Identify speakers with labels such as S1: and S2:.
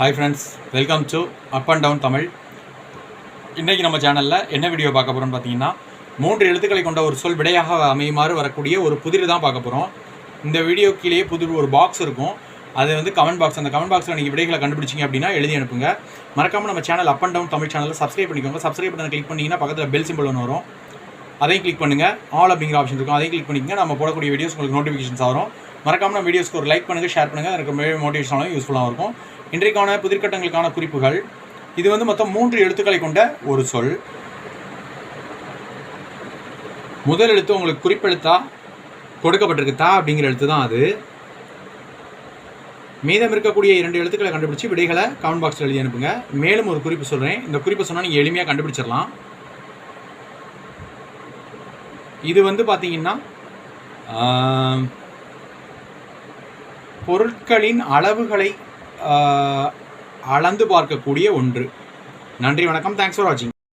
S1: Hi friends welcome to up and down Tamil இன்றைக்கி நம்ம சேனலில் என்ன வீடியோ பார்க்க போகிறோம்னு பார்த்தீங்கன்னா மூன்று எழுத்துக்களை கொண்ட ஒரு சொல் விடையாக அமையுமாறு வரக்கூடிய ஒரு புதிர் தான் பார்க்க போகிறோம் இந்த வீடியோ கீழேயே புதிர் ஒரு பாக்ஸ் இருக்கும். அது வந்து கமெண்ட் பாக்ஸ் அந்த கமெண்ட் பாக்ஸில் நீங்கள் விடைகளை கண்டுபிடிச்சிங்க அப்படின்னா எழுதி அனுப்புங்க. மறக்காமல் நம்ம channel up and down Tamil சேனலில் சப்ஸ்கிரைப் பண்ணிக்கோங்க. சப்ஸ்கிரைப் பண்ணி கிளிக் பண்ணிங்கன்னா பக்கத்தில் பெல் சிம்பிள் ஒன்று வரும். அதையும் கிளிக் பண்ணுங்கள் ஆல் அப்படிங்கிற ஆப்ஷன் இருக்கும். அதையும் கிளிக் பண்ணிக்கங்க. நம்ம போடக்கூடிய வீடியோஸ் உங்களுக்கு நோட்டிஃபிகேஷன்ஸ் வரும். மறக்காம நம்ம வீடியோஸ்க்கு ஒரு லைக் பண்ணுங்கள் ஷேர் பண்ணுங்கள் எனக்கு ரொம்ப மோட்டிவேஷனாலும் யூஸ்ஃபுல்லாக இருக்கும். இன்றைக்கான புதிர்கட்டங்களுக்கான குறிப்புகள். இது வந்து மொத்தம் மூன்று எழுத்துக்களை கொண்ட ஒரு சொல். முதல் எழுத்து உங்களுக்கு குறிப்பெழுத்தா? கொடுக்கப்பட்டிருக்கு தா அப்படிங்கிற எழுத்து தான் அது. மீதம் இருக்கக்கூடிய இரண்டு எழுத்துக்களை கண்டுபிடிச்சு விடைகளை கமெண்ட் பாக்ஸில் எழுதி அனுப்புங்க. மேலும் ஒரு குறிப்பு சொல்கிறேன் இந்த குறிப்பை சொன்னால் நீங்கள் எளிமையாக கண்டுபிடிச்சிடலாம். இது வந்து பார்த்தீங்கன்னா பொருட்களின் அளவுகளை அளந்து பார்க்கக்கூடிய ஒன்று. நன்றி வணக்கம். தேங்க்ஸ் ஃபார் வாட்சிங்